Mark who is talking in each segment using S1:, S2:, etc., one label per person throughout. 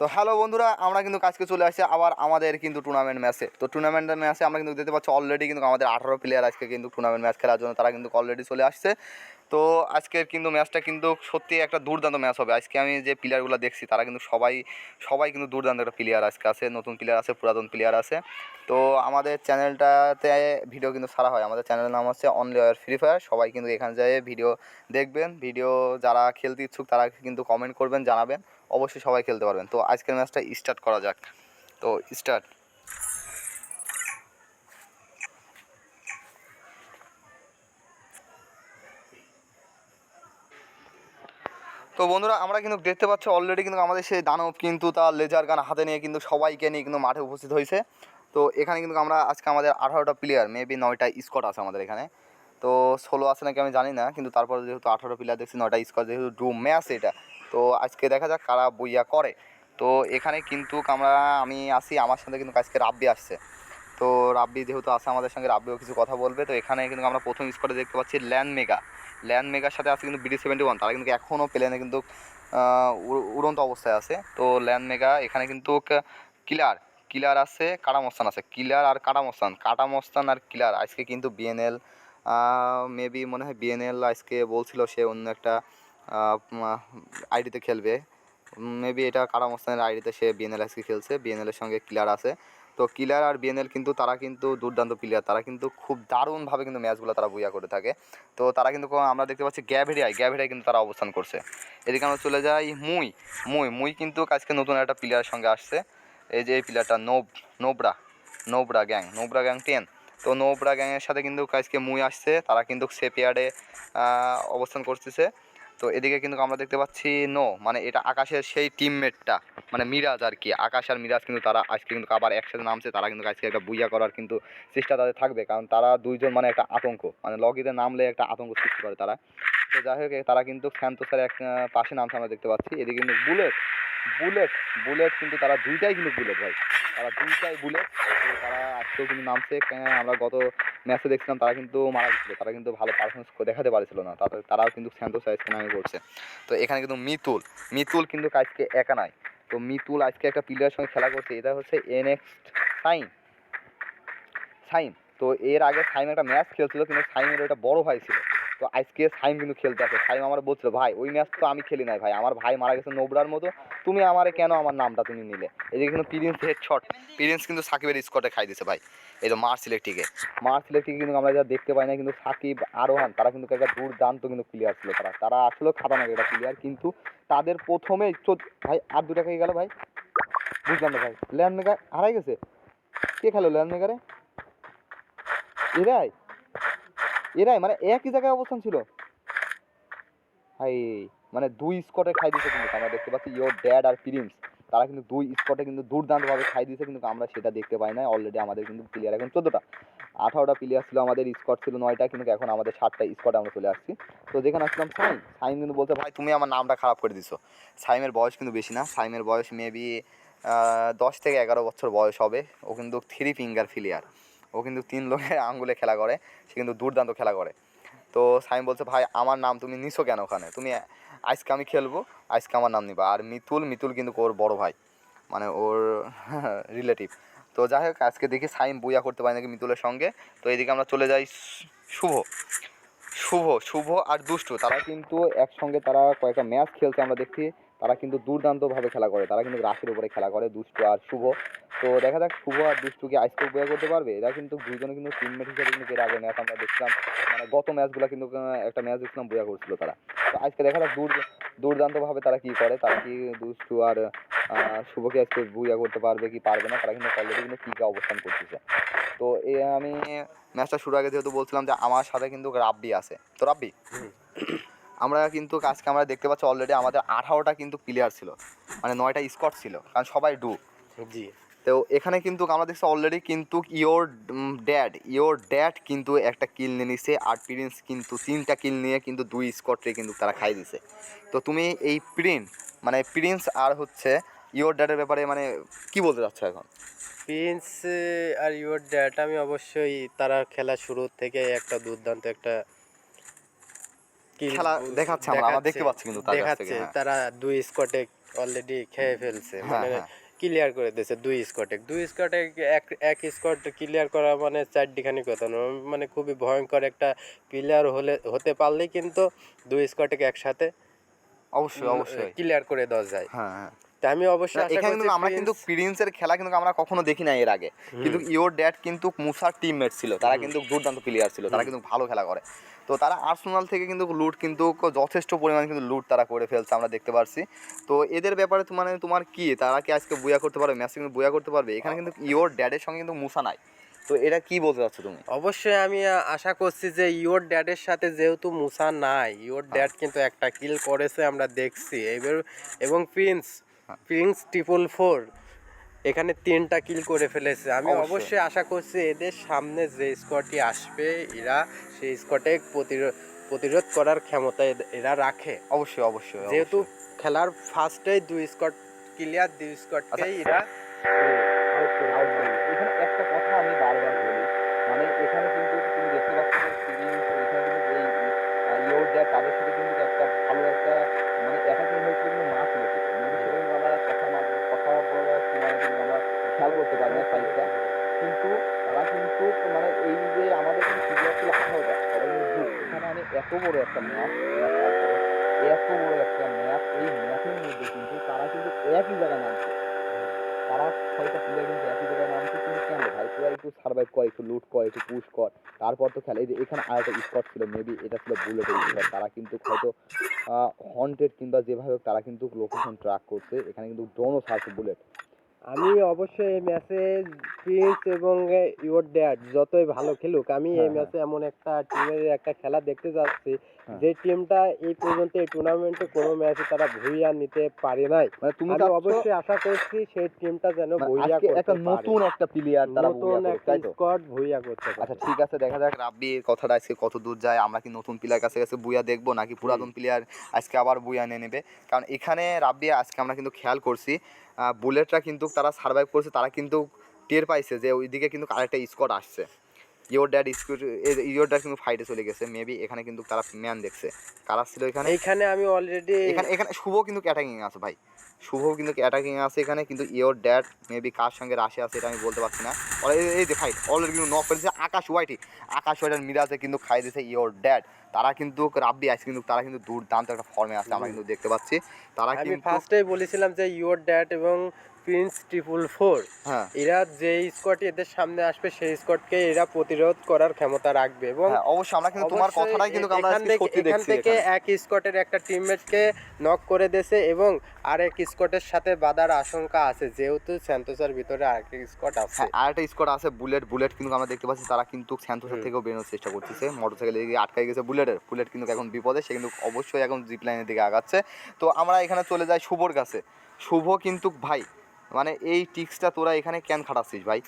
S1: তো হ্যালো বন্ধুরা, আমরা কিন্তু কাজকে চলে আসছি আবার আমাদের কিন্তু টুর্নামেন্ট ম্যাচে তো টুর্নামেন্টের ম্যাচে আমরা কিন্তু দেখতে পাচ্ছি অলরেডি কিন্তু আমাদের আঠারো প্লেয়ার আজকে কিন্তু টুর্নামেন্ট ম্যাচ খেলার জন্য তারা কিন্তু অলরেডি চলে আসছে। তো আজকের কিন্তু ম্যাচটা কিন্তু সত্যি একটা দুর্দান্ত ম্যাচ হবে। আজকে আমি যে প্লেয়ারগুলো দেখছি, তারা কিন্তু সবাই সবাই কিন্তু দুর্দান্ত একটা প্লেয়ার আজকে আছে। নতুন প্লেয়ার আছে, পুরাতন প্লেয়ার আছে। তো আমাদের চ্যানেলটাতে ভিডিও কিন্তু সারা হয়। আমাদের চ্যানেলের নাম হচ্ছে অনলি ওয়ার ফ্রি ফায়ার সবাই কিন্তু এখানে যেয়ে ভিডিও দেখবেন। ভিডিও যারা খেলতে ইচ্ছুক, তারা কিন্তু কমেন্ট করবেন, জানাবেন। অবশ্যই সবাই খেলতে পারবেন। তো আজকের ম্যাচটা স্টার্ট করা যাক। তো স্টার্ট। তো বন্ধুরা, আমরা কিন্তু দেখতে পাচ্ছি অলরেডি কিন্তু আমাদের সেই দানব কিন্তু তার লেজার গান হাতে নিয়ে কিন্তু সবাইকে নিয়ে কিন্তু মাঠে উপস্থিত হয়েছে। তো এখানে কিন্তু আমরা আজকে আমাদের আঠারোটা প্লেয়ার মেবি নয়টা স্কট আছে আমাদের এখানে। তো ষোলো আছে নাকি আমি জানি না, কিন্তু তারপরে যেহেতু আঠারো প্লেয়ার দেখছি, নয়টা স্কট যেহেতু ডু ম্যাচ এটা তো আজকে দেখা যাক কারা বইয়া করে। তো এখানে কিন্তু আমরা, আমি আসি, আমার সাথে কিন্তু আজকে রাব্বি আসছে। তো রাব্বি যেহেতু আছে আমাদের সঙ্গে, রাব্বিও কিছু কথা বলবে। তো এখানে কিন্তু আমরা প্রথম স্কটে দেখতে পাচ্ছি ল্যান্ড মেগা ল্যান্ড মেগার সাথে আছে কিন্তু বিডি সেভেন্টি ওয়ান তারা কিন্তু এখনও প্লেনে কিন্তু উড়ন্ত অবস্থায় আছে। তো ল্যান্ড মেগা এখানে কিন্তু কিলার কিলার আছে, কাটামস্তান আছে। কিলার আর কাটামস্তান কাটামস্তান আর কিলার আজকে কিন্তু বিএনএল মেবি মনে হয় বিএনএল আজকে বলছিল সে অন্য একটা আইডিতে খেলবে। মেবি এটা কারামস্তানের আইডিতে সে বিএনএল আজকে খেলছে। বিএনএলের সঙ্গে কিলার আছে। তো কিলার আর বিএনএল কিন্তু তারা কিন্তু দুর্দান্ত প্লেয়ার তারা কিন্তু খুব দারুণভাবে কিন্তু ম্যাচগুলো তারা বুইয়া করে থাকে। তো তারা কিন্তু আমরা দেখতে পাচ্ছি গ্যাভেরিয়ায় গ্যাভেরিয়ায় কিন্তু তারা অবস্থান করছে। এদিকে আমরা চলে যাই মুই। মুই মুই কিন্তু আজকে নতুন একটা প্লেয়ারের সঙ্গে আসছে। এই যে এই প্লেয়ারটা নোব, নোবরা নোবরা গ্যাং নোবরা গ্যাং টেন। তো নোবরা গ্যাংয়ের সাথে কিন্তু আজকে মুই আসছে। তারা কিন্তু সেপিয়ার্ডে অবস্থান করতেছে। তো এদিকে কিন্তু আমরা দেখতে পাচ্ছি নো মানে এটা আকাশের সেই টিমমেটটা মানে মিরাজ আর কি। আকাশ আর মিরাজ কিন্তু তারা আজকে কিন্তু আবার একসাথে নামছে, তারা কিন্তু আজকে একটা বুইয়া করার কিন্তু চেষ্টা তাদের থাকবে, কারণ তারা দুইজন মানে একটা আতঙ্ক মানে লগিতে নামলে একটা আতঙ্ক সৃষ্টি করে তারা। তো যাই হোক তারা কিন্তু স্যান্তোসের এক পাশে নামছে আমরা দেখতে পাচ্ছি। এদিকে কিন্তু বুলেট বুলেট বুলেট কিন্তু তারা দুইটাই কিন্তু বুলেট ভাই। তারা দুইটাই বুলেট তারা আজকেও কিন্তু নামছে। আমরা গত ম্যাচে দেখছিলাম তারা কিন্তু মারা গেছিল। তারা কিন্তু ভালো পারফরমেন্স দেখাতে পারছিল না। তাদের তারাও কিন্তু স্যান্তোস আজকে নামে পড়ছে তো এখানে কিন্তু মিতুল। মিতুল কিন্তু আজকে একা নাই। তো মিতুল আজকে একটা প্লেয়ারের সঙ্গে খেলা করছে। এটা হচ্ছে এনএক্সট সাইন। সাইন। তো এর আগে সাইন একটা ম্যাচ খেলছিল, কিন্তু সাইমের ওটা বড় ভাই ছিল। তো আজকে সাইম কিন্তু খেলতে আসে। সাইম আমার বলছিল, ভাই, ওই ম্যাচ তো আমি খেলি নাই ভাই। আমার ভাই মারা গেছে নোবরার মতো। তুমি আমারে কেন আমার নামটা তুমি নিলে? এদিকে কিন্তু প্রিন্স হেড শট প্রিন্স কিন্তু সাকিবের স্কটে খাই দিছে ভাই। এই তো মার্চ ইলেকট্রিকে মার্চ ইলেকট্রিকে কিন্তু আমরা যা দেখতে পাই না, কিন্তু সাকিব, আরোহান, তারা কিন্তু একটা দুর্দান্ত কিন্তু প্লেয়ার ছিল তারা। তারা আসলে খাতারনাক একটা প্লেয়ার কিন্তু তাদের প্রথমে ভাই, আর দুটা খেয়ে গেল ভাই? বুঝলাম না ভাই। ল্যান্ড মেকার হারাই গেছে। কে খেলো ল্যান্ড মেকারে এরাই। এরাই মানে একই জায়গায় অবস্থান ছিল। হাই মানে দুই স্কটে খাই দিয়েছে কিন্তু, আমরা দেখতে পাচ্ছি ইয়োর ড্যাড আর প্রিন্স তারা কিন্তু দুই স্কটে কিন্তু দুর্দান্তভাবে খাই দিয়েছে, কিন্তু আমরা সেটা দেখতে পাই না অলরেডি আমাদের কিন্তু প্লেয়ার এখন চোদ্দোটা। আঠারোটা প্লেয়ার ছিল, আমাদের স্কট ছিল নয়টা, কিন্তু এখন আমাদের সাতটা স্কটে আমরা চলে আসছি। তো যেখানে আসলাম সাইম। সাইম কিন্তু বলছে, ভাই, তুমি আমার নামটা খারাপ করে দিছো। সাইমের বয়স কিন্তু বেশি না, সাইমের বয়স মেবি দশ থেকে এগারো বছর বয়স হবে। ও কিন্তু থ্রি ফিঙ্গার প্লেয়ার ও কিন্তু তিন লোকের আঙ্গুলে খেলা করে, সে কিন্তু দুর্দান্ত খেলা করে। তো সাইম বলছে, ভাই, আমার নাম তুমি নিছো কেন ওখানে? তুমি আজকে আমি খেলব, আজকে আমার নাম নিবা। আর মিতুল মিতুল কিন্তু ওর বড় ভাই মানে ওর রিলেটিভ তো যাই হোক, আজকে দেখি সাইম বুয়া করতে পারি নাকি মিতুলের সঙ্গে। তো এদিকে আমরা চলে যাই শুভ শুভ শুভ আর দুষ্টু। তারা কিন্তু একসঙ্গে তারা কয়েকটা ম্যাচ খেলছে আমরা দেখছি। তারা কিন্তু দুর্দান্তভাবে খেলা করে। তারা কিন্তু রাশির উপরে খেলা করে, দুষ্টু আর শুভ। তো দেখা যাক শুভ আর দুষ্টু কি আজকে বয়া করতে পারবে। এরা কিন্তু দুজনে কিন্তু টিমমেট হিসেবে কিন্তু এর আগে ম্যাচ আমরা দেখছিলাম। মানে গত ম্যাচগুলো কিন্তু একটা ম্যাচ দেখছিলাম বয়া করছিল তারা। তো আজকে দেখা যাক দূর দুর্দান্তভাবে তারা কি করে। তারা কি দুষ্টু আর শুভকে আজকে বুয়া করতে পারবে কি পারবে না? তারা কিন্তু অলরেডি কিন্তু টিকে অবস্থান করতেছে। তো এ আমি ম্যাচটা শুরু আগে যেহেতু বলছিলাম যে আমার সাথে কিন্তু রাব্বি আছে। তো রাব্বি আমরা কিন্তু আজকে আমরা দেখতে পাচ্ছি অলরেডি আমাদের আঠারোটা কিন্তু প্লেয়ার ছিল। মানে নয়টা স্কট ছিল। কারণ সবাই ডু
S2: জি।
S1: তো এখানে কিন্তু আমরা দেখছি অলরেডি কিন্তু ইয়োর ড্যাড ইয়োর ড্যাড কিন্তু একটা কিল নিয়ে নিছে। আর প্রিন্স কিন্তু তিনটা কিল নিয়ে কিন্তু দুই স্কটে কিন্তু তারা খাই দিছে। তো তুমি এই প্রিন্স মানে প্রিন্স আর হচ্ছে ইয়োর ড্যাডের ব্যাপারে মানে কি বলতে চাচ্ছ এখন?
S2: প্রিন্স আর ইউর ড্যাট আমি অবশ্যই তারা খেলা শুরু থেকে একটা দুর্দান্ত একটা
S1: খেলা দেখাচ্ছে আমরা, দেখতে পাচ্ছি কিন্তু
S2: দেখাচ্ছে
S1: হ্যাঁ।
S2: তারা দুই স্কটে অলরেডি খেয়ে ফেলছে।
S1: হ্যাঁ,
S2: মানে
S1: হ্যাঁ।
S2: ক্লিয়ার করে দিয়েছে দুই স্কটে দুই স্কটে এক এক স্কট ক্লিয়ার করা মানে চারটিখানি কথা নয়। মানে খুবই ভয়ঙ্কর একটা প্লেয়ার হলে হতে পারলেই কিন্তু দুই স্কটে একসাথে
S1: অবশ্যই অবশ্যই।
S2: ক্লিয়ার করে দেওয়া যায়।
S1: হ্যাঁ হ্যাঁ।
S2: তা আমি অবশ্যই আশা
S1: এখানে
S2: করছি
S1: কিন্তু আমরা কিন্তু প্রিন্সের খেলা কিন্তু আমরা কখনো দেখি না এর আগে। কিন্তু ইওর ড্যাড কিন্তু মুসার টিমমেট ছিল। তারা কিন্তু দুর্দান্ত প্লেয়ার ছিল। তারা কিন্তু ভালো খেলা করে। তো তারা আর্সেনাল থেকে কিন্তু লুট কিন্তু যথেষ্ট পরিমাণে কিন্তু লুট তারা করে ফেলছে আমরা দেখতে পারছি। তো এদের ব্যাপারে মানে তোমার কি? তারা কি আজকে বুয়া করতে পারবে? ম্যাচে কিন্তু বুয়া করতে পারবে? এখানে কিন্তু ইওর ড্যাডের সঙ্গে কিন্তু মুসা নাই। তো এটা কি বলতে চাচ্ছ তুমি?
S2: অবশ্যই আমি আশা করছি যে ইওর ড্যাডের সাথে যেহেতু মুসা নাই ইওর। ড্যাড কিন্তু একটা কিল করেছে আমরা দেখছি। এবার এবং প্রিন্স। প্রিন্স ট্রিপল ফোর এখানে তিনটা কিল করে ফেলেছে আমি
S1: অবশ্যই।
S2: আশা করছি এদের সামনে যে স্কোয়াডটি আসবে এরা সেই স্কোয়াডে প্রতিরোধ প্রতিরোধ করার ক্ষমতা এরা রাখে
S1: অবশ্যই অবশ্যই
S2: যেহেতু। খেলার ফার্স্টেই দুই স্কট ক্লিয়ার দুই স্কোয়াডকেই
S1: আচ্ছা।
S2: এরা
S1: বড় একটা ম্যাচ এত বড় একটা ম্যাচ এই ম্যাচের মধ্যে কিন্তু তারা কিন্তু একই জায়গায় নামছে। তারা ছয়টা প্লেয়ার কিন্তু একই জায়গায় নামছে। কিন্তু কেন? ভাই তোরা একটু সার্ভাইভ কর, একটু লুট কর, একটু পুশ কর। তারপর তো খেলে, এই যে এখানে আর একটা স্কট ছিল মেবি এটা ছিল বুলেটের স্কট তারা কিন্তু হয়তো হন্টেড কিংবা যেভাবে তারা কিন্তু লোকেশন ট্র্যাক করছে। এখানে কিন্তু ড্রোনও ছাড়ছে বুলেট
S2: আমি অবশ্যই এই ম্যাচে প্রিন্স এবং ইওর ড্যাড যতই ভালো খেলুক আমি এই
S1: হ্যাঁ,
S2: ম্যাচে এমন একটা টিমের একটা খেলা দেখতে যাচ্ছি
S1: হ্যাঁ।
S2: যে টিমটা এই পর্যন্ত এই টুর্নামেন্টে কোনো ম্যাচে তারা ভুইয়া নিতে পারে নাই।
S1: মানে তুমি
S2: আমি অবশ্যই আশা করছি সেই টিমটা যেন
S1: মানে
S2: ভুইয়া করতে
S1: একটা নতুন একটা প্লেয়ার তারা
S2: নতুন একটা
S1: তো?
S2: স্কোয়াড ভুইয়া করতে পারে।
S1: আচ্ছা ঠিক আছে দেখা যাক। রাব্বির কথাটা আজকে কত দূর যায় আমরা কি নতুন প্লেয়ার কাছে কাছে বুয়া দেখব নাকি পুরাতন প্লেয়ার আজকে আবার বুয়া নিয়ে নেবে? কারণ এখানে রাব্বি আজকে আমরা কিন্তু খেয়াল করছি বুলেটরা কিন্তু তারা সার্ভাইভ করছে তারা কিন্তু টের পাইছে যে ওইদিকে কিন্তু আরেকটা স্কোয়াড আসছে। ইয়োর ড্যাড স্কুট ইয়োর ড্যাড কিন্তু ফাইটে চলে গেছে মেবি এখানে কিন্তু তারা ম্যান দেখছে। কারা ছিল এখানে?
S2: এইখানে আমি অলরেডি
S1: এখানে এখানে শুভ কিন্তু অ্যাটাকিং আছে ভাই। শুভ কিন্তু অ্যাটাকিং আছে এখানে কিন্তু ইয়োর ড্যাড মেবি কার সঙ্গে রাশে আছে এটা আমি বলতে পারছি না। এই- যে ফাইট অলরেডি কিন্তু নক করেছে আকাশ ওয়াইটি আকাশ ওয়াইটার মিরাজে কিন্তু খাই দিয়েছে ইয়োর ড্যাড তারা কিন্তু রাব্বি আছে কিন্তু তারা কিন্তু দুর্দান্ত একটা ফর্মে আছে আমরা কিন্তু দেখতে পাচ্ছি। তারা কিন্তু
S2: ফার্স্টেই বলেছিলাম যে ইওর ড্যাড এবং প্রিন্স ট্রিপল ফোর এরা যে স্কোয়াড এদের সামনে আসবে সেই স্কোয়াডকে এরা প্রতিরোধ করার ক্ষমতা রাখবে এবং
S1: হ্যাঁ অবশ্যই আমরা কিন্তু তোমার কথাটাই কিন্তু আমরা সত্যি
S2: এখান থেকে এক স্কটের একটা টিমমেটকে নক করে দিয়েছে এবং আরেক স্কটের সাথে বাধার আশঙ্কা আছে যেহেতু স্যান্তোসের ভিতরে আরেক স্কট আছে।
S1: হ্যাঁ আর একটা স্কোয়াড আছে বুলেট বুলেট কিন্তু আমরা দেখতে পাচ্ছি তারা কিন্তু স্যান্তোসের। থেকেও বেরোনোর চেষ্টা করতেছে। মোটর সাইকেলের দিকে আটকাই গেছে বুলেটের বুলেট কিন্তু এখন বিপদে সে কিন্তু অবশ্যই এখন জিপ লাইনের দিকে আগাচ্ছে। তো আমরা এখানে চলে যাই শুভর কাছে। শুভ কিন্তু ভাই মানে এই টিক্সটা তোরা এখানে কেন খাটাচ্ছিস ভাই?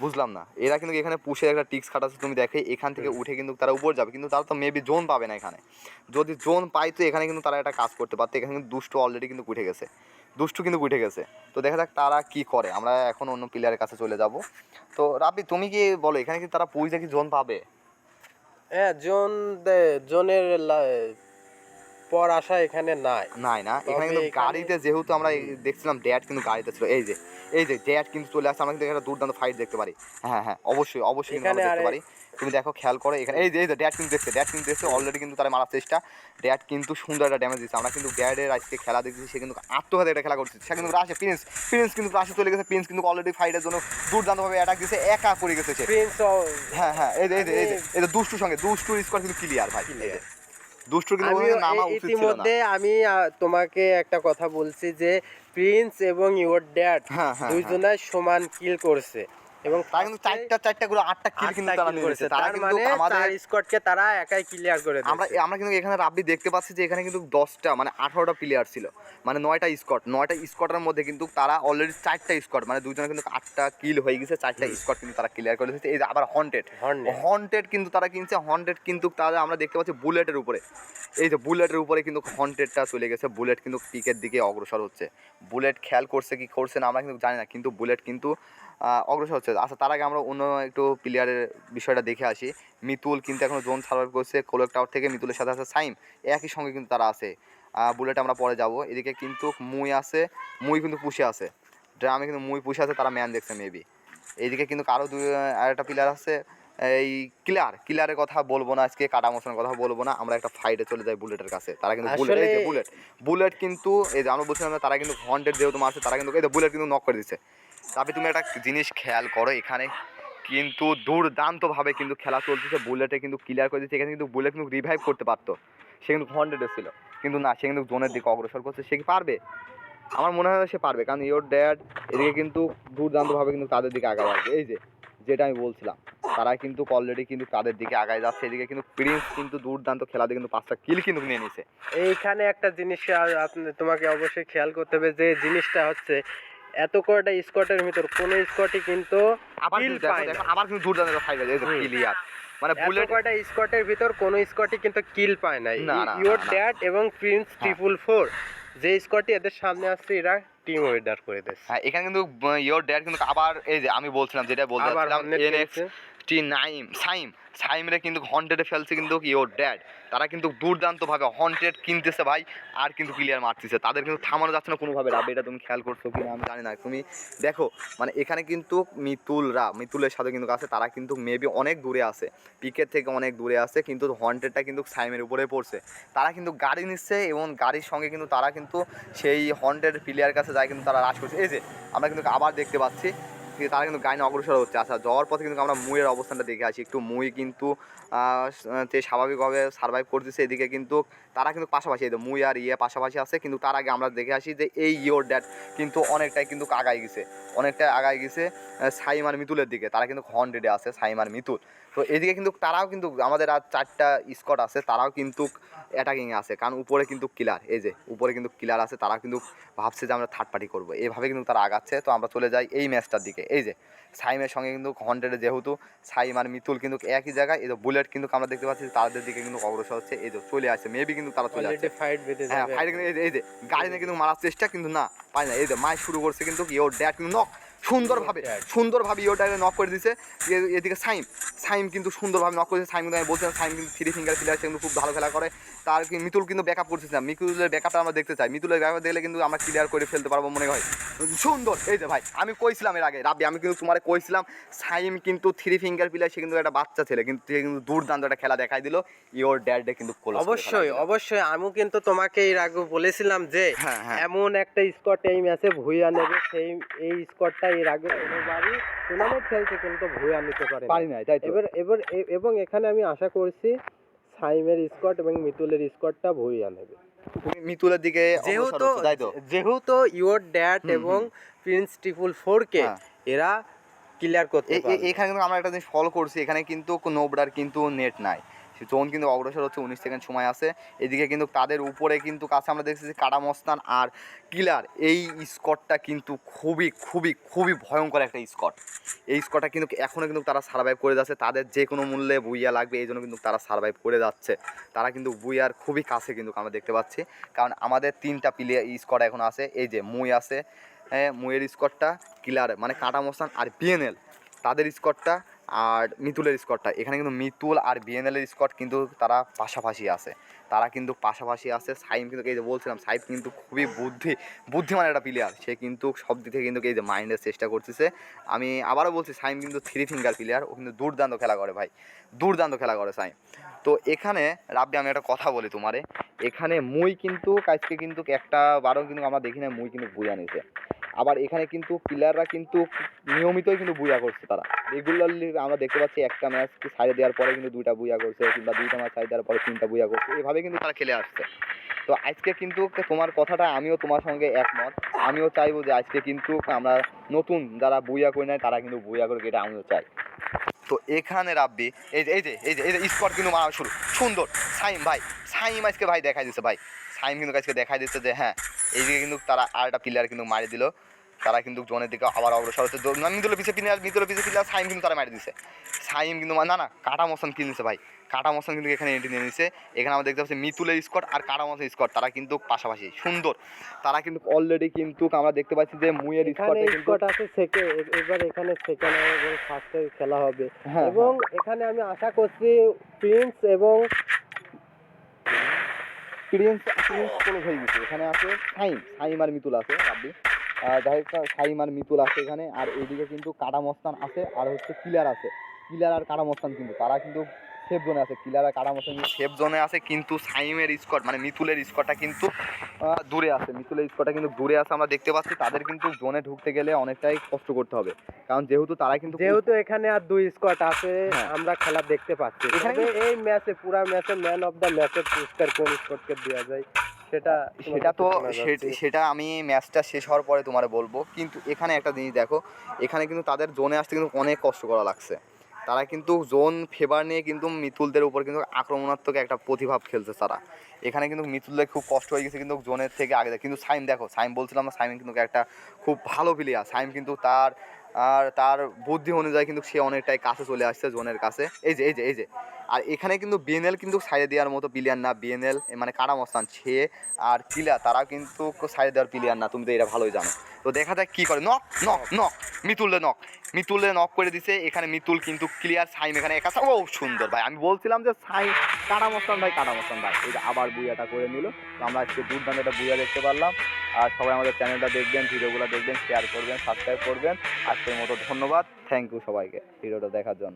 S1: বুঝলাম না। এরা কিন্তু এখানে পুষে একটা টিক্স খাটাচ্ছে তুমি দেখে এখান থেকে উঠে কিন্তু তারা উপর যাবে কিন্তু তারা তো মেবি জোন পাবে না এখানে। যদি জোন পাই তো এখানে কিন্তু তারা একটা কাজ করতে পারতো এখানে কিন্তু দুষ্টু অলরেডি কিন্তু উঠে গেছে। দুষ্টু কিন্তু উঠে গেছে। তো দেখা যাক তারা কি করে আমরা এখন অন্য প্লেয়ারের কাছে চলে যাব। তো রাবি তুমি কি বলো এখানে কি তারা পুইজে কি জোন পাবে?
S2: হ্যাঁ জোন দে- জোনের পর আসা এখানে নাই।
S1: নাই না এখানে কিন্তু গাড়িতে যেহেতু আমরা দেখছিলাম ড্যাড কিন্তু গাড়িতে ছিল। এই যে এই যে ড্যাড কিন্তু চলে আসছে আমরা কিন্তু একটা দুর্দান্ত ফাইট দেখতে পারি। হ্যাঁ হ্যাঁ অবশ্যই অবশ্যই কিন্তু আমরা দেখতে পারি। তুমি দেখো খেয়াল করো এখানে এই যে এই যে ড্যাড কিন্তু দেখছে ড্যাড কিন্তু দেখছে অলরেডি কিন্তু তারা মারার চেষ্টা। ড্যাড কিন্তু সুন্দর একটা ড্যামেজ দিচ্ছে। আমরা কিন্তু ড্যাডের আজকে খেলা দেখছি সে কিন্তু আত্মঘাতী একটা খেলা করছে। সে কিন্তু রাশে প্রিন্স প্রিন্স কিন্তু রাশে চলে গেছে। প্রিন্স কিন্তু অলরেডি ফাইটের জন্য দুর্দান্তভাবে অ্যাটাক দিচ্ছে একা পড়ে গেছে সে।
S2: প্রিন্স
S1: হ্যাঁ হ্যাঁ এই যে এই যে এই যে দুষ্টুর সঙ্গে দুষ্টুর স্কোর কিন্তু ক্লিয়ার ভাই। এই যে। কিন্তু নামা উচিত ছিল না
S2: ইতিমধ্যে আমি তোমাকে একটা কথা বলছি যে প্রিন্স এবং ইওর ড্যাড। দুইজনাই সমান কিল করছে এবং
S1: তারা কিন্তু চারটা চারটা করে আটটা কিল কিন্তু তারা। নিয়েছে। তারা কিন্তু
S2: মানে
S1: আমাদের
S2: স্কোয়াডকে তারা একাই ক্লিয়ার করে
S1: আমরা আমরা কিন্তু এখানে দেখতে পাচ্ছি যে এখানে কিন্তু দশটা মানে আঠারোটা প্লেয়ার ছিল। মানে নয়টা স্কট নয়টা স্কটের মধ্যে কিন্তু তারা অলরেডি চারটা স্কট মানে দুজনে কিন্তু আটটা কিল হয়ে গেছে চারটা স্কট কিন্তু তারা ক্লিয়ার করে দিয়েছে। এই যে আবার হন্টেড হন্টেড কিন্তু তারা কিনছে হন্টেড কিন্তু তারা আমরা দেখতে পাচ্ছি বুলেটের উপরে। এই যে বুলেটের উপরে কিন্তু হন্টেডটা চলে গেছে বুলেট কিন্তু পিকের দিকে অগ্রসর হচ্ছে। বুলেট খেয়াল করছে কি করছে না আমরা কিন্তু জানি না কিন্তু বুলেট কিন্তু আহ, অগ্রসর হচ্ছে। আচ্ছা তার আগে আমরা অন্য একটু প্লেয়ারের বিষয়টা দেখে আসি। মিতুল কিন্তু এখনও জোন সার্ভাইভ করছে। কোলক টাওয়ার থেকে মিতুলের সাথে আছে সাইম। একই সঙ্গে কিন্তু তারা আছে। বুলেট আমরা পরে যাব। এদিকে কিন্তু মুই আছে। মুই কিন্তু পুষে আছে। ড্রামে কিন্তু মুই পুষে আছে তারা ম্যান দেখছে মেবি এইদিকে কিন্তু কারও দুই একটা প্লেয়ার আছে। এই ক্লিয়ার ক্লিয়ারের কথা বলব না আজকে কাটা মোশনের কথা বলব না। আমরা একটা ফাইটে চলে যাই বুলেটের কাছে। তারা কিন্তু বুলেট এই যে বুলেট বুলেট কিন্তু এই যে আমরা বলছিলাম না, তারা কিন্তু হন্টেড যেহেতু মারছে তারা কিন্তু এই যে বুলেট কিন্তু নক করে দিচ্ছে। তবে তুমি একটা জিনিস খেয়াল করো এখানে। কিন্তু দুর্দান্তভাবে কিন্তু খেলা চলতেছে। বুলেটে কিন্তু ক্লিয়ার করে দিচ্ছে এখানে কিন্তু বুলেট কিন্তু রিভাইভ করতে পারতো। সে কিন্তু হন্ড্রেডে ছিল। কিন্তু না, সে কিন্তু জোনের দিকে অগ্রসর করছে। সে কি পারবে? আমার মনে হয় সে পারবে। কারণ ইয়োর ড্যাড এদিকে কিন্তু দুর্দান্তভাবে কিন্তু তাদের দিকে আগায় আসবে এই যে, যেটা আমি বলছিলাম, তারা কিন্তু অলরেডি কিন্তু তাদের দিকে আগায় যাচ্ছে। এদিকে কিন্তু প্রিন্স কিন্তু দুর্দান্ত খেলা দিয়ে কিন্তু পাঁচটা কিল কিন্তু নিয়ে নিছে
S2: এইখানে একটা জিনিস তোমাকে অবশ্যই খেয়াল করতে হবে যে, জিনিসটা হচ্ছে এত কয়টা স্কটের ভিতর কোন স্কটই কিন্তু
S1: আবার আবার কিন্তু দুর্দান্ত আছে এই ক্লিয়ার মানে বুলেট
S2: কয়টা স্কটের ভিতর কোন স্কটই কিন্তু কিল পায় না
S1: না, না,
S2: ইওর। ড্যাড এবং প্রিন্স। ট্রিপল ফোর যে স্কটই এদের সামনে আসছে এরা টিম ওয়েডার করে দিচ্ছে
S1: হ্যাঁ এখানে কিন্তু ইওর ড্যাড কিন্তু আবার এই যে আমি বলছিলাম যেটা চাচ্ছিলাম এনএক্স। টি নাইম সাইম, সাইমরে কিন্তু হন্টেডে ফেলছে কিন্তু কি ইয়োর ড্যাড তারা কিন্তু দুর্দান্তভাবে হন্টেড কিনতেছে ভাই, আর কিন্তু ক্লিয়ার মারতেছে। তাদের কিন্তু থামানো যাচ্ছে না কোনোভাবে। রাবে এটা তুমি খেয়াল করছ কিনা আমি জানি না। তুমি দেখো মানে এখানে কিন্তু মিতুলরা, মিতুলের সাথে কিন্তু আছে, তারা কিন্তু মেবি অনেক দূরে আছে। পিকের থেকে অনেক দূরে আছে, কিন্তু হন্টেডটা কিন্তু সাইমের উপরে পড়ছে। তারা কিন্তু গাড়ি নিচ্ছে এবং গাড়ির সঙ্গে কিন্তু তারা কিন্তু সেই হন্টেড প্লেয়ার কাছে যায় কিন্তু তারা রাশ করছে। এই যে, আমরা কিন্তু আবার দেখতে পাচ্ছি যে তারা কিন্তু গাইনে অগ্রসর হচ্ছে। আসা যাওয়ার পথে কিন্তু আমরা মুইয়ের অবস্থানটা দেখে আসি। একটু মুই কিন্তু স্বাভাবিকভাবে সার্ভাইভ করতেছে। এদিকে কিন্তু তারা কিন্তু পাশাপাশি এই মুই আর ইয়ে পাশাপাশি আছে কিন্তু তার আগে আমরা দেখে আসি যে এই ইয়োর ড্যাট কিন্তু অনেকটাই কিন্তু আগায় গেছে অনেকটাই আগায় গেছে আহ, সাইম আর মিতুলের দিকে তারা কিন্তু হন্ড্রেডে আছে সাইম আর মিতুল। তো এদিকে কিন্তু তারাও কিন্তু আমাদের আর চারটা স্কট আছে তারাও কিন্তু অ্যাটাকিংয়ে আছে কারণ উপরে কিন্তু কিলার এই যে উপরে কিন্তু কিলার আছে তারা কিন্তু ভাবছে যে আমরা থার্ড পার্টি করব এইভাবে কিন্তু তারা আগাচ্ছে। তো আমরা চলে যাই এই ম্যাচটার দিকে এই যে সাইমের সঙ্গে কিন্তু হন্ড্রেডে যেহেতু সাইম আর মিতুল কিন্তু একই জায়গায় এই যে বুলেট কিন্তু আমরা দেখতে পাচ্ছি তাদের দিকে কিন্তু অগ্রসর হচ্ছে এই যে চলে আসছে মেবি কিন্তু তারা চলে আসছে। হ্যাঁ ফাইট কিন্তু এই যে- গাড়ি নিয়ে কিন্তু মারার চেষ্টা কিন্তু না পায় না। এই যে মাই শুরু করছে কিন্তু ইয়োর ড্যাড কিন্তু নক সুন্দরভাবে। সুন্দরভাবে ইয়োটাকে নক করে দিছে। এদিকে সাইম সাইম কিন্তু সুন্দরভাবে নক করেছে সাইম কিন্তু আমি বলছিলাম সাইম কিন্তু থ্রি ফিঙ্গার প্লেয়ার সে কিন্তু খুব ভালো খেলা করে। তার মিতুল কিন্তু ব্যাকআপ করতেছিলাম মিতুলের ব্যাকআপটা আমরা দেখতে চাই। মিতুলের ব্যাকআপ দেখলে কিন্তু আমরা ক্লিয়ার করে ফেলতে পারব মনে হয়। সুন্দর! এই যে ভাই আমি কইছিলাম এর আগে রাব্বি আমি কিন্তু তোমার কইছিলাম সাইম কিন্তু থ্রি ফিঙ্গার প্লেয়ার সে কিন্তু একটা বাচ্চা ছেলে কিন্তু সে কিন্তু দুর্দান্ত একটা খেলা দেখাই দিল। ইয়োর ড্যাডে কিন্তু
S2: অবশ্যই অবশ্যই আমিও কিন্তু তোমাকে এর আগে বলেছিলাম যে
S1: হ্যাঁ, হ্যাঁ।
S2: এমন একটা স্কট এই ম্যাচে ভুইয়া নেবে সেই এই স্কটটা এর আগে কোনোবারই টুর্নামেন্ট খেলছে কিন্তু ভুইয়া নিতে পারে
S1: পারি তো।
S2: এবার এবার এবং এখানে আমি আশা করছি সাইমের স্কট এবং মিতুলের স্কটটা ভুইয়া নেবে
S1: তুমি মিতুলের দিকে
S2: যেহেতু
S1: তাই তো?
S2: যেহেতু ইওর ড্যাড এবং প্রিন্স ট্রিপল ফোর কে
S1: হ্যাঁ।
S2: এরা ক্লিয়ার করতে
S1: এখানে কিন্তু আমরা একটা জিনিস ফলো করছি এখানে কিন্তু নোবড়ার কিন্তু নেট নাই। জোন কিন্তু অগ্রসর হচ্ছে, উনিশ সেকেন্ড সময় আছে। এদিকে কিন্তু তাদের উপরে কিন্তু কাছে আমরা দেখছি যে কাটামস্তান আর কিলার। এই স্কটটা কিন্তু খুবই খুবই খুবই ভয়ঙ্কর একটা স্কট। এই স্কটটা কিন্তু এখনও কিন্তু তারা সার্ভাইভ করে যাচ্ছে। তাদের যে কোনো মূল্যে বুইয়া লাগবে, এই জন্য কিন্তু তারা সার্ভাইভ করে যাচ্ছে। তারা কিন্তু বুইয়ার খুবই কাছে কিন্তু আমরা দেখতে পাচ্ছি। কারণ আমাদের তিনটা প্লেয়ার স্কট এখন আছে। এই যে মুই আছে হ্যাঁ মুয়ের স্কটটা, কিলার মানে কাটামস্তান আর বিএনএল তাদের স্কটটা আর মিতুলের স্কটটা। এখানে কিন্তু মিতুল আর বিএনএলের স্কট কিন্তু তারা পাশাপাশি আছে। তারা কিন্তু পাশাপাশি আছে। সাইম কিন্তু এই যে বলছিলাম, সাইম কিন্তু খুবই বুদ্ধি, বুদ্ধিমান একটা প্লেয়ার সে কিন্তু সব দিক থেকে কিন্তু এই যে মাইন্ডের চেষ্টা করতেছে। আমি আবারও বলছি, সাইম কিন্তু থ্রি ফিঙ্গার প্লেয়ার ও কিন্তু দুর্দান্ত খেলা করে ভাই। দুর্দান্ত খেলা করে সাইম। তো এখানে, রাব্বি, আমি একটা কথা বলি তোমারে। এখানে মুই কিন্তু কাজকে কিন্তু একটা বারও কিন্তু আমরা দেখি না মুই কিন্তু বুয়া নিছে। আবার এখানে কিন্তু প্লেয়াররা কিন্তু নিয়মিতই কিন্তু বুয়া করছে তারা। রেগুলারলি আমরা দেখতে পাচ্ছি একটা ম্যাচ সাইডে দেওয়ার পরে কিন্তু দুইটা বুয়া করছে, কিংবা দুইটা ম্যাচ সাইড দেওয়ার পরে তিনটা বুয়া করছে। এভাবে কিন্তু তারা খেলে আসছে। তো আজকে কিন্তু তোমার কথাটা আমিও তোমার সঙ্গে একমত। আমিও চাইব যে আজকে কিন্তু আমরা নতুন যারা বুইয়া করে নেয় তারা কিন্তু বুইয়া করে এটা আমিও চাই। তো এখানে রাব্বি, এই যে এই যে এই যে স্পট কিন্তু মারা শুরু। সুন্দর। সাইম, ভাই, সাইম আজকে ভাই দেখাই দিচ্ছে ভাই। সাইম কিন্তু আজকে দেখাই দিচ্ছে যে হ্যাঁ এইদিকে কিন্তু তারা আর একটা প্লেয়ার কিন্তু মারি দিল। তারা কিন্তু জোনের দিকে আবার অগ্রসর হচ্ছে। মিদুলের পিছিয়ে প্লেয়ার মিদুলের পিছিয়ে প্লেয়ার সাইম কিন্তু তারা মারি দিচ্ছে সাইম কিন্তু না না কাটা মোশন কিনে নিছে ভাই। কাটা মোশন কিন্তু এখানে এন্ট্রি নিয়ে নিছে। এখানে আমরা দেখতে পাচ্ছি মিতুলের স্কট আর কাটা মোশন স্কট তারা কিন্তু পাশাপাশি সুন্দর। তারা কিন্তু অলরেডি কিন্তু আমরা দেখতে পাচ্ছি যে মুয়ের স্কটে কিন্তু
S2: আছে সেকেন্ড এবার এখানে সেকেন্ড এবং ফার্স্টের খেলা হবে।
S1: হ্যাঁ,
S2: এবং এখানে আমি আশা করছি প্রিন্স এবং
S1: প্রিন্স এক্সপিরিয়েন্স ক্লোজ হয়ে গেছে এখানে আছে সাইম সাইম আর মিতুল আছে, রাব্বি। যাই হোক, সাইম আর মিতুল আছে এখানে। আর এইদিকে কিন্তু কাটা মস্তান আছে, আর হচ্ছে কিলার আছে। কিলার আর কাটা মস্তান কিন্তু, তারা কিন্তু সেফ জোনে আছে কিলার সেফ জোনে আছে কিন্তু সাইমের স্কট মানে মিতুলের স্কটটা কিন্তু দূরে আছে মিতুলের স্কটটা কিন্তু দূরে আছে আমরা দেখতে পাচ্ছি তাদের কিন্তু জোনে ঢুকতে গেলে অনেকটাই কষ্ট করতে হবে কারণ যেহেতু তারা কিন্তু
S2: যেহেতু এখানে আর দুই স্কোয়াড আছে
S1: হ্যাঁ।
S2: আমরা খেলা দেখতে পাচ্ছি তবে এই ম্যাচে পুরা ম্যাচে ম্যান অফ দ্য ম্যাচের পুরস্কার কোন স্কোয়াডকে দেওয়া যায় সেটা
S1: সেটা তো। সেটা আমি ম্যাচটা শেষ হওয়ার পরে তোমার বলব কিন্তু এখানে একটা জিনিস দেখো এখানে কিন্তু তাদের জোনে আসতে কিন্তু অনেক কষ্ট করা লাগছে তারা কিন্তু জোন ফেভার নিয়ে কিন্তু মিতুলদের উপর কিন্তু আক্রমণাত্মক একটা প্রতিভাব খেলছে তারা। এখানে কিন্তু মিতুলদের খুব কষ্ট হয়ে গেছে কিন্তু জোনের থেকে আগে। কিন্তু সাইম, দেখো, সাইম বলছিলাম না, সাইম কিন্তু একটা খুব ভালো প্লেয়ার সাইম কিন্তু তার, আর তার বুদ্ধি অনুযায়ী কিন্তু সে অনেকটাই কাছে চলে আসছে জোনের কাছে। এই যে এই যে এই যে। আর এখানে কিন্তু বিএনএল কিন্তু সাইডে দেওয়ার মতো প্লেয়ার না। বিএনএল মানে কারামস্তান সে আর কিলা তারা কিন্তু সাইডে দেওয়ার প্লেয়ার না। তুমি তো এটা ভালোই জানো। তো দেখা যাক কি করে। নক নক নক মিতুলে নক মিতুলে নক করে দিছে। এখানে মিতুল কিন্তু ক্লিয়ার সাইম এখানে একা। ও, সুন্দর ভাই। আমি বলছিলাম যে সাইম কাটামস্তান ভাই কাটামস্তান ভাই? এই যে আবার বুয়াটা করে নিল। তো আমরা আজকে দুর্দান্ত একটা বুয়া দেখতে পারলাম। আর সবাই আমাদের চ্যানেলটা দেখবেন, ভিডিওগুলো দেখবেন শেয়ার করবেন সাবস্ক্রাইব করবেন। আজকের মতো ধন্যবাদ। থ্যাংক ইউ সবাইকে ভিডিওটা দেখার জন্য।